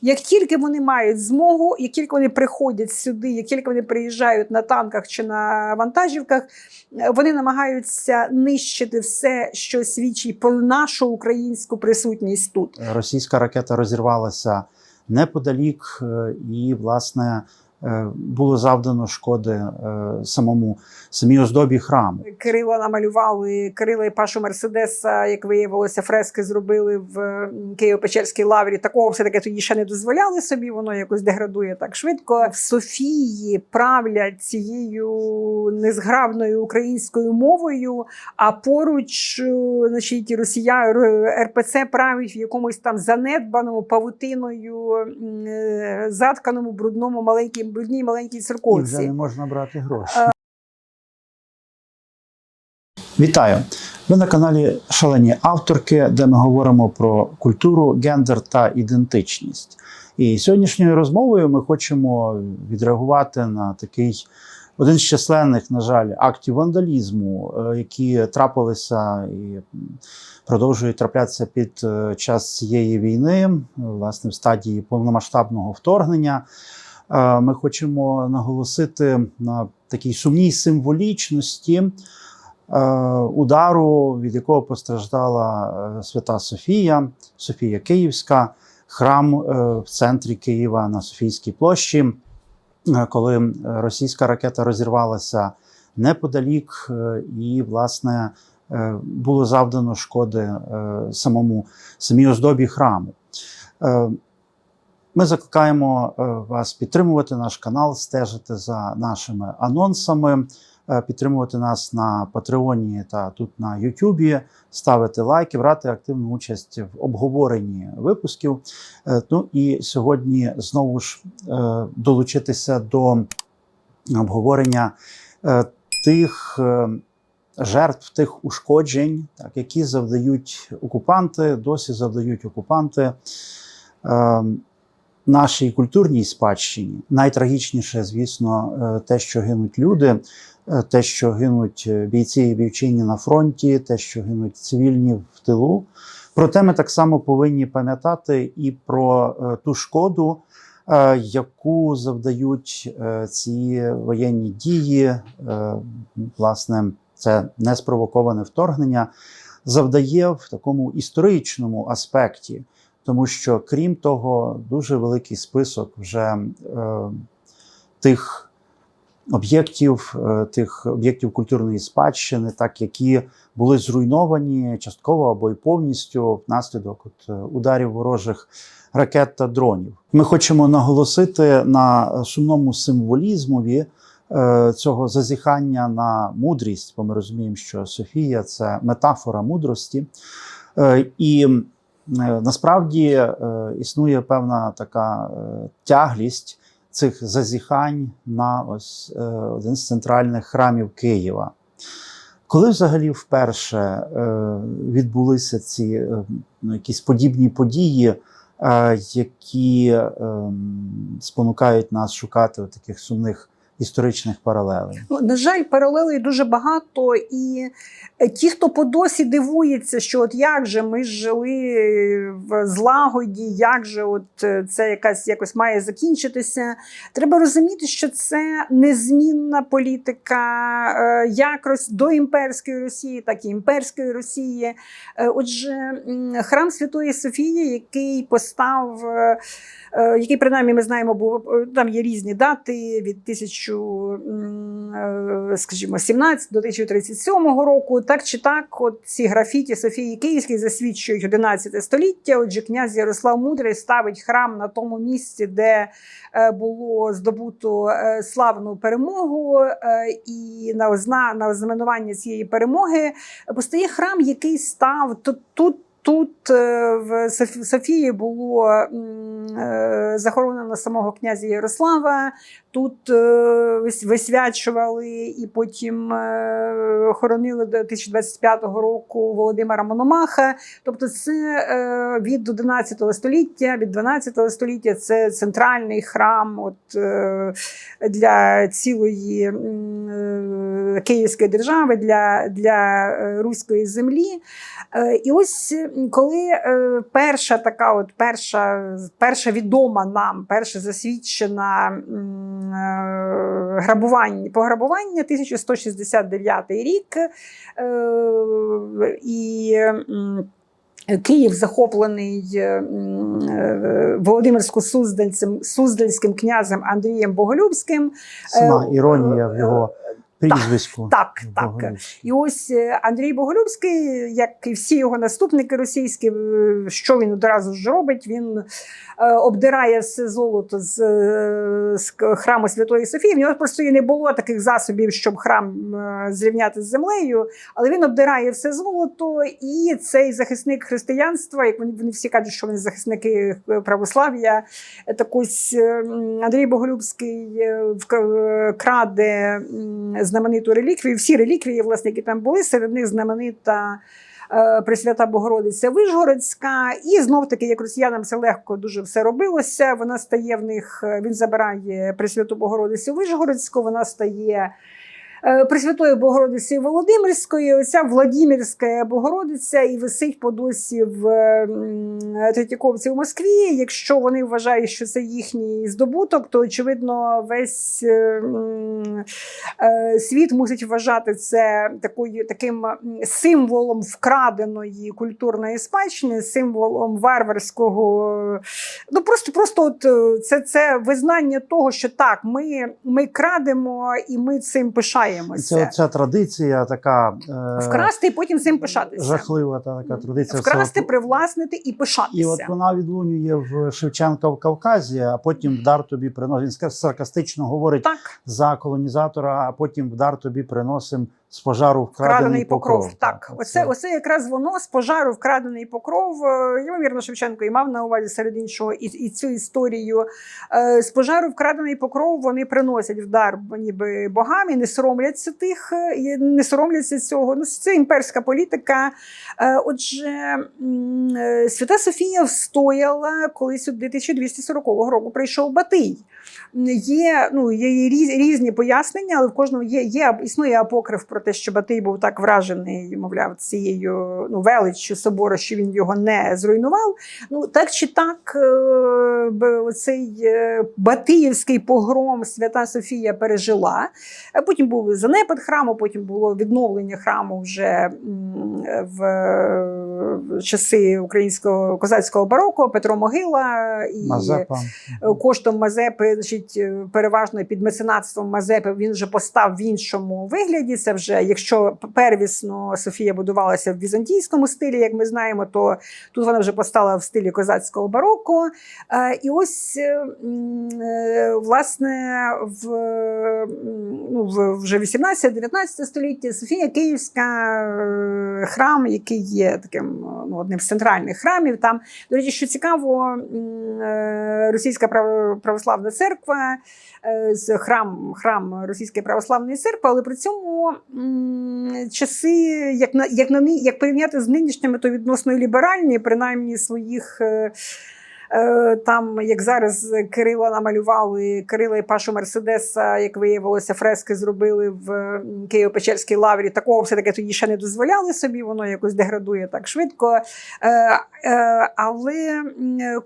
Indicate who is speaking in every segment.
Speaker 1: Як тільки вони мають змогу, як тільки вони приходять сюди, як тільки вони приїжджають на танках чи на вантажівках, е, вони намагаються нищити все, що свідчить про нашу українську присутність тут.
Speaker 2: Російська ракета розірвалася неподалік, е, і, власне, було завдано шкоди е, самому самій оздобі храму.
Speaker 1: Кирила намалювали Кирила і Пашу Мерседеса, як виявилося, фрески зробили в Києво-Печерській лаврі. Такого все таки тоді ще не дозволяли собі. Воно якось деградує так швидко. Софії правлять цією незграбною українською мовою. А поруч, е, значить, Росія РПЦ править в якомусь там занедбаному павутиною е, затканому брудному маленькій брудній маленькій
Speaker 2: І вже не можна брати гроші. Вітаю! Ви на каналі Шалені авторки, де ми говоримо про культуру, гендер та ідентичність. І сьогоднішньою розмовою ми хочемо відреагувати на такий один з численних, на жаль, актів вандалізму, е, які трапилися і продовжують траплятися під е, час цієї війни, власне, в стадії повномасштабного вторгнення. Ми хочемо наголосити на такій сумній символічності удару, від якого постраждала е, Свята Софія, Софія Київська, храм е, в центрі Києва на Софійській площі, е, коли російська ракета розірвалася неподалік, і, власне, було завдано шкоди самому самій оздобі храму. Ми закликаємо е, вас підтримувати наш канал, стежити за нашими анонсами, е, підтримувати нас на Патреоні та тут на Ютубі, ставити лайки, брати активну участь в обговоренні випусків. Е, Ну і сьогодні знову ж долучитися до обговорення тих жертв, тих ушкоджень, так, які завдають окупанти, досі завдають окупанти. Е, нашій культурній спадщині. Найтрагічніше, звісно, е, те, що гинуть люди, е, те, що гинуть е, бійці і бійчині на фронті, те, що гинуть цивільні в тилу. Проте ми так само повинні пам'ятати і про ту шкоду, яку завдають ці воєнні дії, власне, це неспровоковане вторгнення, завдає в такому історичному аспекті тому що крім того, дуже великий список вже е, тих об'єктів, е, тих об'єктів культурної спадщини, так які були зруйновані частково або й повністю внаслідок от, е, ударів ворожих ракет та дронів. Ми хочемо наголосити на сумному символізмові. е, Цього зазіхання на мудрість, бо ми розуміємо, що Софія це метафора мудрості. Е, І Насправді е, існує певна така е, тяглість цих зазіхань на ось е, один з центральних храмів Києва. Коли взагалі вперше е, відбулися ці е, ну, якісь подібні події, е, які е, спонукають нас шукати таких сумних історичних паралелей?
Speaker 1: Ну, на жаль, паралелей дуже багато, і е, ті, хто по досі дивується, що от як же ми жили в злагоді, як же от е, це якась якось має закінчитися. Треба розуміти, що це незмінна політика е, як до імперської Росії, так і імперської Росії. Отже, храм Святої Софії, який постав. Який принаймні ми знаємо, був там є різні дати від 1000, м, е, скажімо, 17 до 1037 року. Так чи так, от ці графіті Софії Київській засвідчують 11 століття. Отже, князь Ярослав Мудрий ставить храм на тому місці, де е, було здобуто е, славну перемогу, і на озна на ознаменування цієї перемоги постає храм, який став тут. тут Тут в Софії було захоронено самого князя Ярослава. Тут е, висвячували і потім е, хоронили до 2025 року Володимира Мономаха. Тобто, це е, від 11 століття, від 12 століття це центральний храм от, для цілої Київської держави, для, для руської землі. І ось коли перша така, от перша, перша відома нам, перша засвідчена грабування, пограбування 1169 рік. е, І Київ захоплений е, м, е, Володимирсько-Суздальцем Суздальським князем Андрієм Боголюбським.
Speaker 2: Сама
Speaker 1: Е,
Speaker 2: іронія в його прізвиську.
Speaker 1: Так, так.
Speaker 2: Боголюбський.
Speaker 1: І ось е, Андрій Боголюбський, як і всі його наступники російські, е, що він одразу ж робить? Він е, обдирає все золото з, з храму Святої Софії. В нього просто і не було таких засобів, щоб храм зрівняти з землею. Але він обдирає все золото, і цей захисник християнства, як вони, вони всі кажуть, що вони захисники православ'я. Так ось е, Андрій Боголюбський краде знамениту реліквію. Всі реліквії, власне, які там були, серед них знаменита. е, Пресвята Богородиця Вижгородська, і знов таки, як росіянам це легко дуже все робилося. Вона стає в них, е, він забирає Пресвяту Богородицю Вижгородську. вона стає Пресвятої Богородиці Володимирської, оця Владимирська Богородиця і висить по досі в е, Третьяковці в Москві. Якщо вони вважають, що це їхній здобуток, то очевидно весь е, е, світ мусить вважати це такою таким символом вкраденої культурної спадщини, символом варварського. Ну просто просто от е, це, це визнання того, що так, ми, ми крадемо і ми цим пишаємося.
Speaker 2: Це ця традиція така е,
Speaker 1: Вкрасти і потім цим пишатися.
Speaker 2: жахлива та така традиція.
Speaker 1: Вкрасти, привласнити і пишатися.
Speaker 2: І от вона відлунює в Шевченка в Кавказі, а потім вдар тобі приносить. Він саркастично говорить
Speaker 1: Так,
Speaker 2: за колонізатора, а потім вдар тобі приносим з пожару вкрадений,
Speaker 1: вкрадений покров. Так,
Speaker 2: оце.
Speaker 1: оце, оце якраз воно з пожару вкрадений покров. Е, Ймовірно, Шевченко і мав на увазі серед іншого і, і цю історію. Е, З пожару вкрадений покров вони приносять в дар ніби богам і не соромляться тих, е, і не соромляться цього. Ну, це імперська політика. Е, Отже, е, Свята Софія встояла, коли сюди 1240 року прийшов Батий. Є, ну, є різні пояснення, але в кожному є, є існує апокриф про те, що Батий був так вражений, мовляв, цією ну, величчю собору, що він його не зруйнував. Ну так чи так, е, б- е, Батиївський погром Свята Софія пережила. Е, Потім був занепад храму, потім було відновлення храму вже в, часи українського козацького бароко, Петро Могила і
Speaker 2: Мазепа.
Speaker 1: Коштом Мазепи, значить, переважно під меценатством Мазепи, він вже постав в іншому вигляді. Це вже, якщо первісно Софія будувалася в візантійському стилі, як ми знаємо, то тут вона вже постала в стилі козацького бароко. Е, І ось, е, е, власне, в, ну, вже 18-19 столітті Софія Київська храм, який є таким ну, одним з центральних храмів. Там, до речі, що цікаво, російська православна церква, з храм, храм Російської православної церкви, але при цьому часи, як на як на як порівняти з нинішніми, то відносно ліберальні, принаймні своїх. Е, Е, Там, як зараз Кирила намалювали, Кирила і Пашу Мерседеса, як виявилося, фрески зробили в Києво-Печерській лаврі. Такого все-таки тоді ще не дозволяли собі, воно якось деградує так швидко. Е, е, Але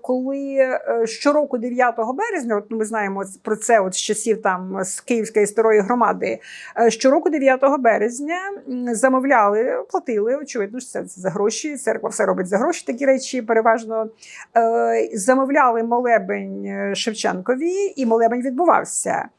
Speaker 1: коли е, щороку 9 березня, от ми знаємо про це от з часів там з Київської старої громади, е, щороку 9 березня замовляли, платили, очевидно, ж це за гроші. Церква все робить за гроші, такі речі переважно. Замовляли молебень е, Шевченкові, і молебень відбувався.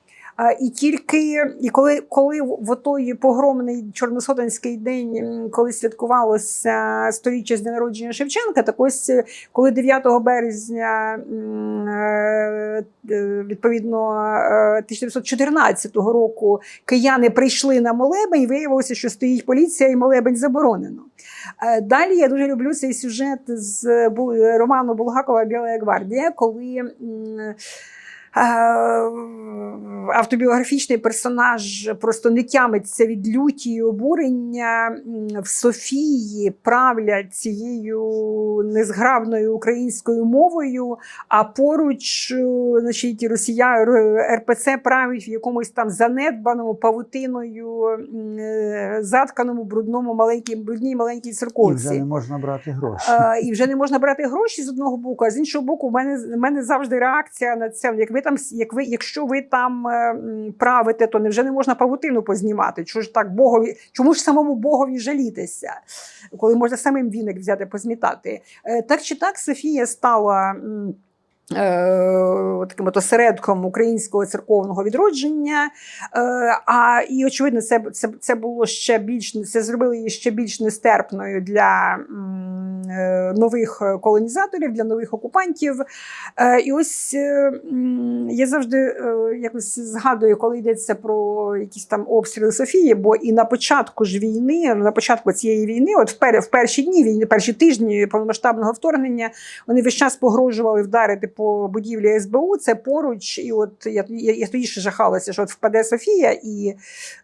Speaker 1: І тільки і коли, коли в той погромний чорносотенський день, коли святкувалося сторіччя з дня народження Шевченка, так ось е, коли 9 березня е, е, відповідно е, 1914 року кияни прийшли на молебень, виявилося, що стоїть поліція і молебень заборонено. Далі я дуже люблю цей сюжет з роману Булгакова Біла гвардія, коли. Е, автобіографічний персонаж просто не тямиться від люті і обурення. В Софії правлять цією незграбною українською мовою, а поруч е, значить, росія РПЦ править в якомусь там занедбаному павутиною, е, затканому, брудному маленькій, брудній маленькій
Speaker 2: І
Speaker 1: церковці.
Speaker 2: вже не можна брати гроші.
Speaker 1: І вже не можна брати гроші з одного боку, а з іншого боку, в мене, в мене завжди реакція на це. Як ви там, як ви, якщо ви там е, правите, то невже не можна павутину познімати? Чому ж так Богові, чому ж самому Богові жалітися, коли можна самим віник взяти позмітати? Е, так чи так, Софія стала. Е, Таким от осередком українського церковного відродження, Е, а і очевидно, це, це, це було ще більш це зробило її ще більш нестерпною для е, нових колонізаторів, для нових окупантів. І ось я завжди якось згадую, коли йдеться про якісь там обстріли Софії, бо і на початку ж війни, на початку цієї війни, от в, в перші дні війни, перші тижні повномасштабного вторгнення, вони весь час погрожували вдарити по будівлі СБУ. Це поруч, і от я, я, я тоді ще жахалася, що от впаде Софія, і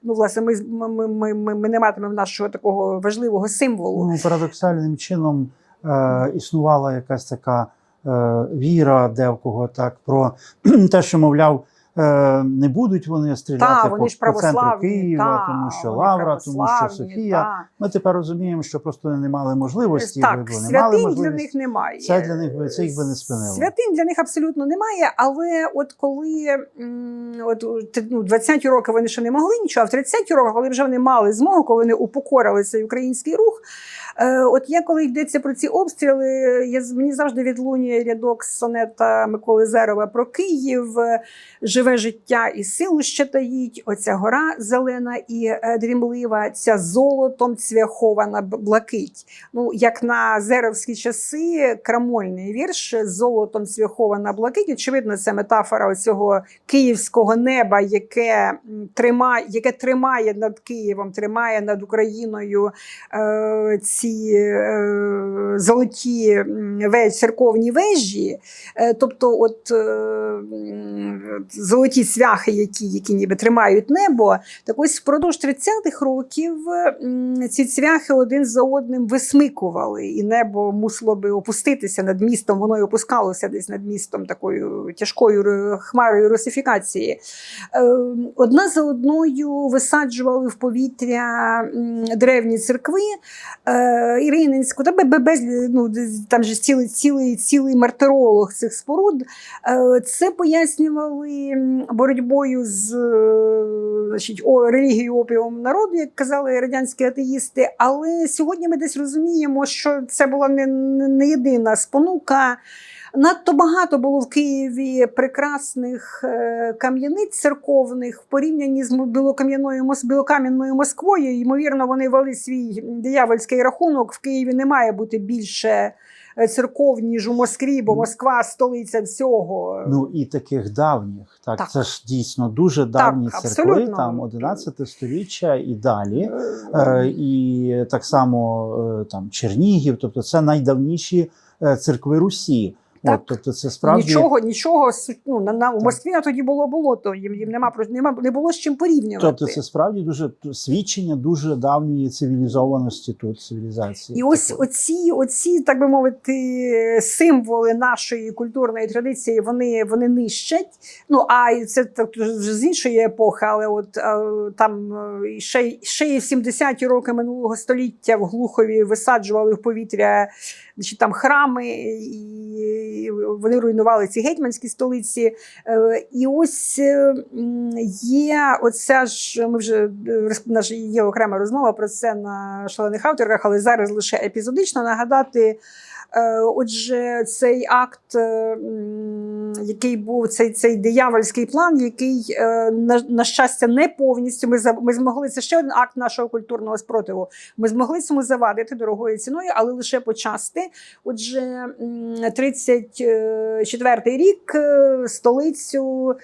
Speaker 1: ну, власне, ми, ми, ми, ми, ми, не матимемо нашого такого важливого символу.
Speaker 2: Ну, парадоксальним чином е, існувала якась така е, віра девкого так про те, що, мовляв, не будуть вони стріляти
Speaker 1: Та,
Speaker 2: по,
Speaker 1: вони ж
Speaker 2: по центру Києва,
Speaker 1: та,
Speaker 2: тому що Лавра, тому що Софія.
Speaker 1: та.
Speaker 2: Ми тепер розуміємо, що просто не мали можливості,
Speaker 1: Так,
Speaker 2: бо не мали
Speaker 1: святинь для них немає.
Speaker 2: Це для них це їх би не спинило.
Speaker 1: Святинь для них абсолютно немає. Але от коли от, ну, 20-ті роки вони ще не могли нічого, а в 30-ті роки, коли вже вони мали змогу, коли вони упокорили цей український рух. Е, от я, коли йдеться про ці обстріли, я, мені завжди відлунює рядок сонета Миколи Зерова про Київ, живе життя і силу ще таїть. Оця гора зелена і е, дрімлива, ця золотом цвяхована блакить. Ну, як на зеровські часи, крамольний вірш золотом цвяхована блакить. Очевидно, це метафора цього київського неба, яке тримає, яке тримає над Києвом, тримає над Україною е, ці е, золоті церковні вежі. Е, тобто, от е, золоті цвяхи, які, які ніби тримають небо. Так ось впродовж 30-х років ці цвяхи один за одним висмикували, і небо мусило би опуститися над містом. Воно й опускалося десь над містом такою тяжкою хмарою русифікації. Одна за одною висаджували в повітря древні церкви. Ірининську, та бе- бе- без, ну, там же цілий, цілий, цілий мартиролог цих споруд. Е, Це пояснювали боротьбою з е, значить, о, релігією опіум народу, як казали радянські атеїсти. Але сьогодні ми десь розуміємо, що це була не не єдина спонука. Надто багато було в Києві прекрасних е, кам'яниць церковних в порівнянні з білокам'яною білокам'яною Москвою. Ймовірно, вони вели свій диявольський рахунок. В Києві не має бути більше е, церков, ніж у Москві, бо Москва столиця всього.
Speaker 2: Ну і таких давніх, так,
Speaker 1: Так.
Speaker 2: це ж дійсно дуже давні церкви,
Speaker 1: абсолютно.
Speaker 2: там 11 століття і далі.
Speaker 1: Е,
Speaker 2: і так само там Чернігів, тобто це найдавніші церкви Русі.
Speaker 1: Так.
Speaker 2: От, тобто це справді
Speaker 1: Нічого, нічого ну, на, на, у Москві на тоді було болото, їм, їм нема, нема, не було з чим порівнювати.
Speaker 2: тобто це справді дуже свідчення дуже давньої цивілізованості тут цивілізації.
Speaker 1: І ось
Speaker 2: такої.
Speaker 1: оці, оці, так би мовити, символи нашої культурної традиції, вони, вони нищать. Ну а це так вже з іншої епохи, але от там е, ще, й- ще і в 70-ті роки минулого століття в Глухові висаджували в повітря значить, там храми, і вони руйнували ці гетьманські столиці. Е, І ось е, є оця ж, ми вже е, наш є окрема розмова про це на шалених авторах, але зараз лише епізодично нагадати. Отже, цей акт, який був цей, цей диявольський план, який, е, на, на щастя, не повністю ми, ми змогли. Це ще один акт нашого культурного спротиву. Ми змогли цьому завадити дорогою ціною, але лише почасти. Отже, м, 34-й рік е, столицю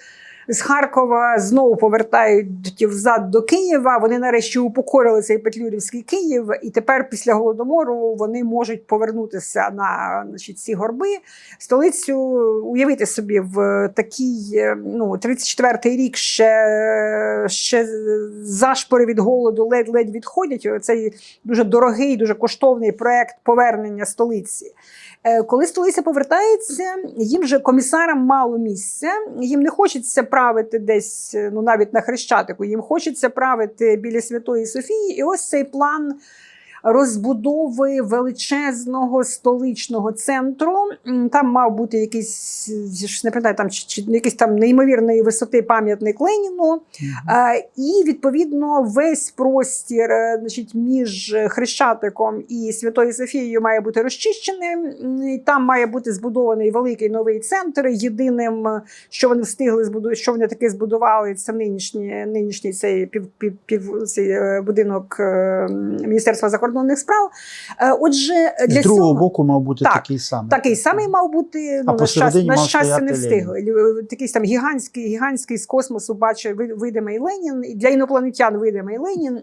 Speaker 1: з Харкова знову повертають взад до Києва. Вони нарешті упокорили цей Петлюрівський Київ, і тепер, після голодомору, вони можуть повернутися на значить, ці горби. Столицю уявити собі в такий е, ну, 34-й рік ще, ще зашпори від голоду ледь-ледь відходять. Цей дуже дорогий, дуже коштовний проект повернення столиці. Е, Коли столиця повертається, їм же комісарам мало місця. Їм не хочеться правити десь, е, ну навіть на Хрещатику. Їм хочеться правити біля Святої Софії. І ось цей план розбудови величезного столичного центру. Там мав бути якийсь, я ж не пам'ятаю, там чи, чи якийсь там неймовірної висоти пам'ятник Леніну. Е, І відповідно весь простір е, значить, між Хрещатиком і Святою Софією має бути розчищеним. І Там має бути збудований великий новий центр. Єдиним, е, що вони встигли збудувати, що вони таки збудували, це нинішній, нинішній цей пів, пів, пів цей будинок Міністерства закордонних справ. Е, Отже, для
Speaker 2: З другого
Speaker 1: цього
Speaker 2: боку мав бути
Speaker 1: Так,
Speaker 2: такий самий.
Speaker 1: такий самий мав бути. Ну, на щастя, на щастя не
Speaker 2: стояти
Speaker 1: встигли. Такий там гігантський, гігантський з космосу бачив видимий Ленін. Для інопланетян видимий Ленін.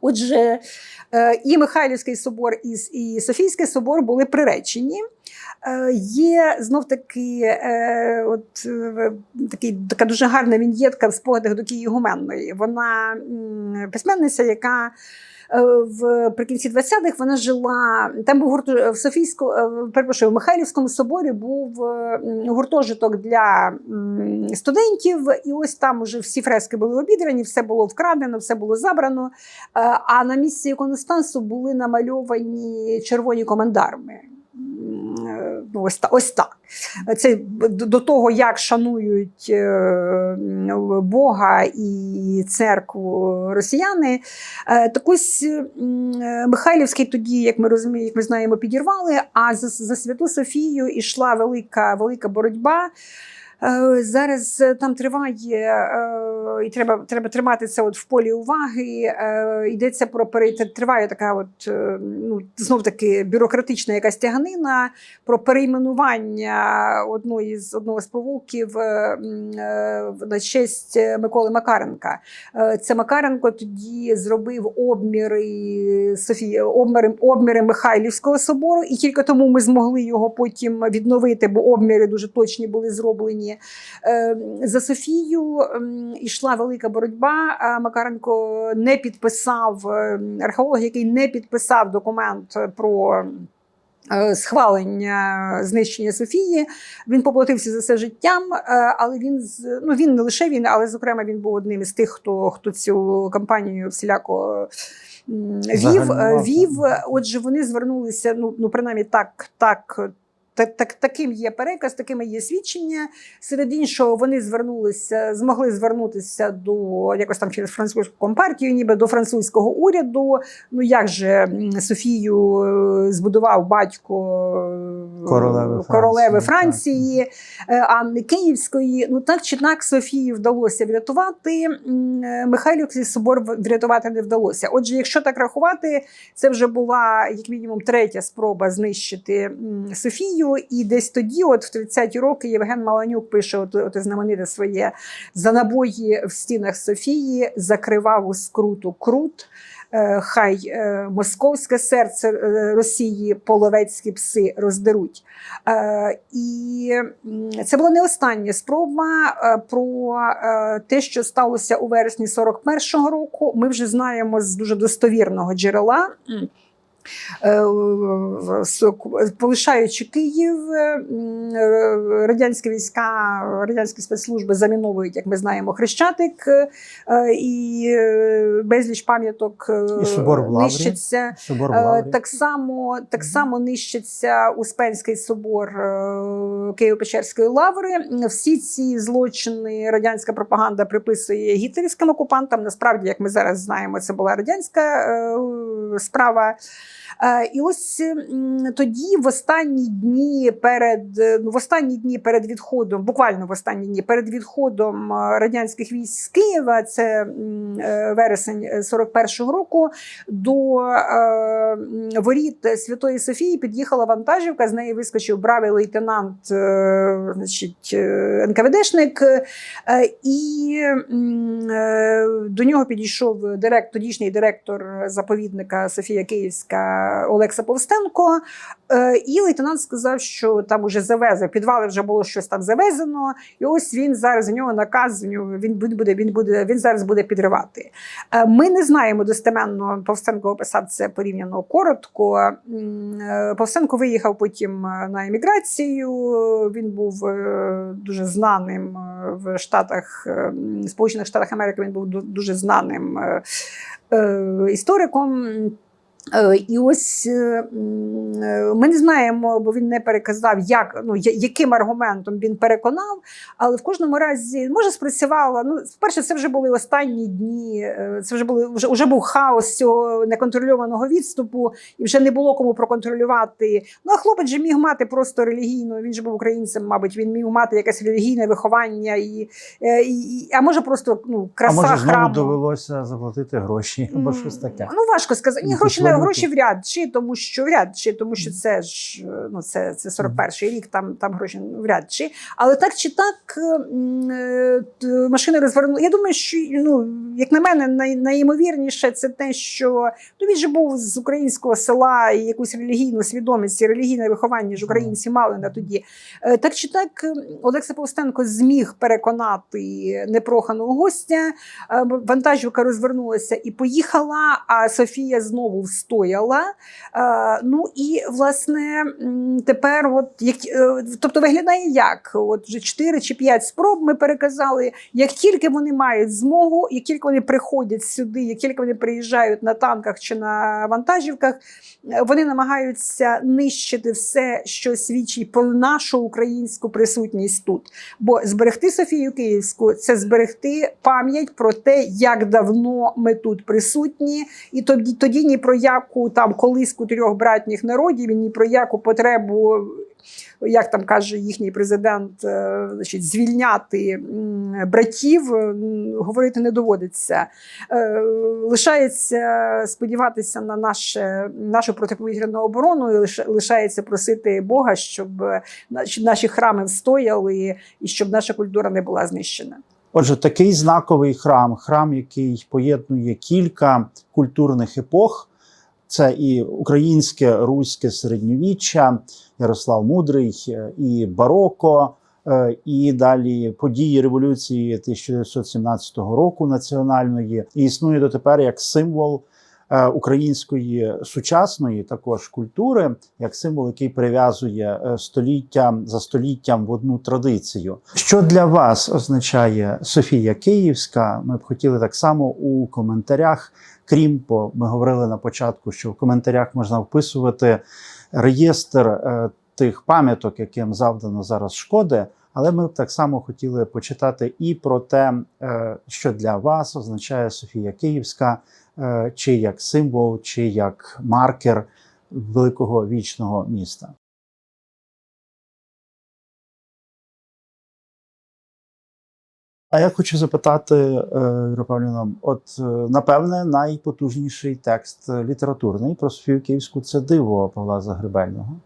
Speaker 1: Отже, е, і Михайлівський собор, і, Софійський собор були приречені. Е, Є знов таки е, от, е, такий, така дуже гарна віньєтка в спогадах до Києві-Гуменної. Вона письменниця, яка е, в прикінці 20-х вона жила. Там був гурт в Софійську, е, перепрошую, в Михайлівському соборі був е, гуртожиток для студентів, і ось там уже всі фрески були обідрані, все було вкрадено, все було забрано. Е, А на місці іконостасу були намальовані червоні комендарми. Е, ось, ось так. Це до того, як шанують е, Бога і церкву росіяни. Е, Так ось Михайлівський тоді, як ми розуміємо, як ми знаємо, підірвали. А за, за Святу Софію йшла велика, велика боротьба. Е, Зараз е, там триває, е, і треба, треба тримати це от в полі уваги. Йдеться про триває така, от ну знов таки бюрократична якась тяганина про перейменування одної з одного з провулків на честь Миколи Макаренка. Це Макаренко тоді зробив обміри Софії, обміри, обміри Михайлівського собору, і тільки тому ми змогли його потім відновити, бо обміри дуже точні були зроблені. Е, За Софію ем, йшла велика боротьба. Макаренко не підписав е, археолог, який не підписав документ про. е, Схвалення знищення Софії він поплатився за це життям, е, але він ну він не лише він, але зокрема він був одним із тих, хто хто цю кампанію всіляко вів.
Speaker 2: Загальмував,
Speaker 1: вів. Отже, вони звернулися. Ну ну принаймні так, так. Так, так, таким є переказ, такими є свідчення. Серед іншого, вони звернулися, змогли звернутися до якось там через французьку компартію, ніби до французького уряду. Ну як же Софію е, збудував батько е,
Speaker 2: Королеви
Speaker 1: королеви
Speaker 2: Франції,
Speaker 1: Франції, е, Анни Київської. Ну так чи так Софії вдалося врятувати. Михайлівський собор врятувати не вдалося. Отже, якщо так рахувати, це вже була як мінімум третя спроба знищити м, Софію. І десь тоді, от в 30-ті роки, Євген Маланюк пише от, от знамените своє за набої в стінах Софії закривав у скруту крут. Е, Хай е, московське серце е, Росії половецькі пси роздеруть. І це була не остання спроба про те, що сталося у вересні 41-го року. Ми вже знаємо з дуже достовірного джерела. Е, Полишаючи Київ, е, е, радянські війська, радянські спецслужби заміновують, як ми знаємо, Хрещатик і безліч пам'яток
Speaker 2: І собор в Лаврі.
Speaker 1: Так само, так само нищиться Успенський собор Києво-Печерської лаври. Всі ці злочини радянська пропаганда приписує гітлерівським окупантам. Насправді, як ми зараз знаємо, це була радянська справа. Е, І ось тоді, в останні дні перед е, ну, в останні дні перед відходом, буквально в останні дні перед відходом е, радянських військ з Києва, це вересень е, 41-го року, до воріт Святої Софії під'їхала вантажівка. З неї вискочив бравий лейтенант, значить, НКВДшник, і до нього підійшов директ, тодішній директор заповідника Софія Київська Олекса Повстенко. Е, І лейтенант сказав, що там уже завезли, підвали вже було щось там завезено. І ось він зараз у нього наказ. Він буде, він буде, він зараз буде підривати. Е, Ми не знаємо достеменно. Повстенко описав це порівняно коротко. Е, Повстенко виїхав потім на еміграцію. Він був дуже знаним в Штатах, Сполучених Штатах Америки. Він був дуже знаним істориком. Е, І ось е, е, ми не знаємо, бо він не переказав, як ну яким аргументом він переконав, але в кожному разі може спрацювала. Ну, перше, це вже були останні дні. Це вже були вже, вже був хаос цього неконтрольованого відступу, і вже не було кому проконтролювати. Ну а хлопець же міг мати просто релігійну. Він же був українцем, мабуть, він міг мати якесь релігійне виховання, і, і, і а може просто ну краса
Speaker 2: а може знову
Speaker 1: храму.
Speaker 2: довелося заплатити гроші або щось таке.
Speaker 1: Ну важко сказати. Ні, гроші не гроші вряд чи, тому що вряд чи, тому що це ж е, ну це, це 41-й рік, там, там гроші вряд чи. Але так чи так е, т- машини розвернули. Я думаю, що ну як на мене, най, найімовірніше це те, що ну, він же був з українського села і якусь релігійну свідомість, і релігійне виховання ж українці мали на тоді. Е, Так чи так, Олекса Повстенко зміг переконати непроханого гостя. Е, Вантажівка розвернулася і поїхала, а Софія знову встояла. Е, Ну і власне тепер, от як е, тобто, виглядає як? От вже 4 чи 5 спроб ми переказали. Як тільки вони мають змогу, як тільки вони приходять сюди, як тільки вони приїжджають на танках чи на вантажівках, е, вони намагаються нищити все, що свідчить про нашу українську присутність тут. Бо зберегти Софію Київську це зберегти пам'ять про те, як давно ми тут присутні, і тоді, тоді ні про яку там колиску трьох братніх народів, і ні про яку потребу. Як там каже їхній президент, е, значить, звільняти братів, говорити не доводиться. Е, Лишається сподіватися на наше, нашу протиповітряну оборону, і лишається просити Бога, щоб е, наші храми встояли і щоб наша культура не була знищена.
Speaker 2: Отже, такий знаковий храм, храм, який поєднує кілька культурних епох. Це і українське, руське середньовіччя, Ярослав Мудрий, е, і бароко, е, і далі події революції 1917 року національної, і існує дотепер як символ української сучасної також культури, як символ, який прив'язує е, століття за століттям в одну традицію. Що для вас означає Софія Київська? Ми б хотіли так само у коментарях. Крім бо ми говорили на початку, що в коментарях можна вписувати реєстр е, тих пам'яток, яким завдано зараз шкоди. Але ми б так само хотіли почитати і про те, е, що для вас означає Софія Київська, е, чи як символ, чи як маркер великого вічного міста. А я хочу запитати, е, Юра Павлівна, от напевне найпотужніший текст літературний про Софію Київську це диво Павла Загребельного.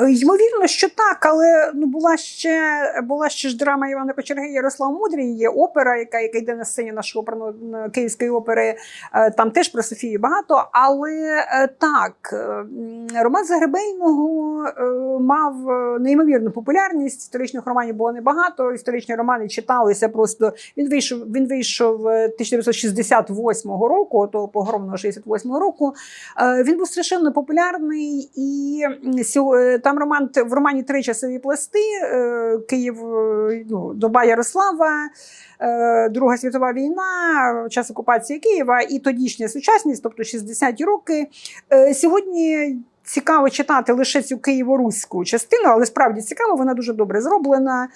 Speaker 1: Е, Ймовірно, що так, але ну була ще була ще ж драма Івана Кочерги Ярослав Мудрій. Є опера, яка, яка йде на сцені нашого Київської опери. Е, Там теж про Софію багато. Але е, так, роман Загребельного мав неймовірну популярність. Історичних романів було небагато. Історичні романи читалися просто. Він вийшов. Він вийшов е, 1968 року, того погромного 68 року. Він був страшенно популярний і м, сьо- е, там роман в романі три часові пласти: е, Київ, е, ну, доба Ярослава, е, Друга світова війна, час окупації Києва і тодішня сучасність, тобто 60-ті роки. Сьогодні. цікаво читати лише цю києво-руську частину, але справді цікаво, вона дуже добре зроблена.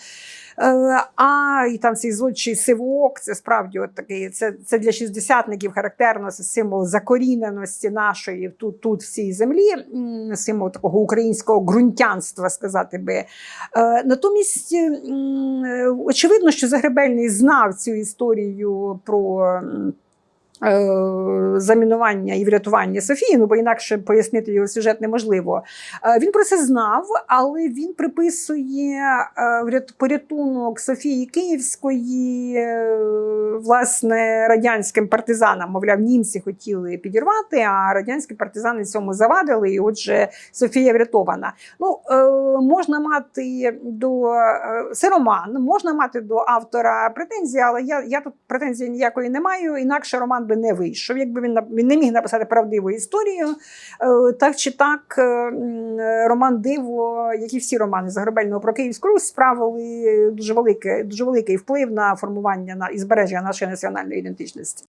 Speaker 1: Е, А і там цей зодчий сивок, це справді от такий. Це, це для шістдесятників характерно, це символ закоріненості нашої тут, тут в цій землі, символ такого українського ґрунтянства, сказати би. Е, Натомість, е, очевидно, що Загребельний знав цю історію про. Е, Замінування і врятування Софії, ну бо інакше пояснити його сюжет неможливо. Е, Він про це знав, але він приписує е, порятунок Софії Київської власне радянським партизанам. Мовляв, німці хотіли підірвати, а радянські партизани цьому завадили. І отже, Софія врятована. Ну можна мати до це роман, можна мати до автора претензії, але я, я тут претензії ніякої не маю. Інакше роман би не вийшов. Якби він він не міг написати правдиву історію, е, так чи так, е, роман Диво, як і всі романи Загребельного про Київську Русь, справили дуже великий, дуже великий вплив на формування на і збереження нашої національної ідентичності.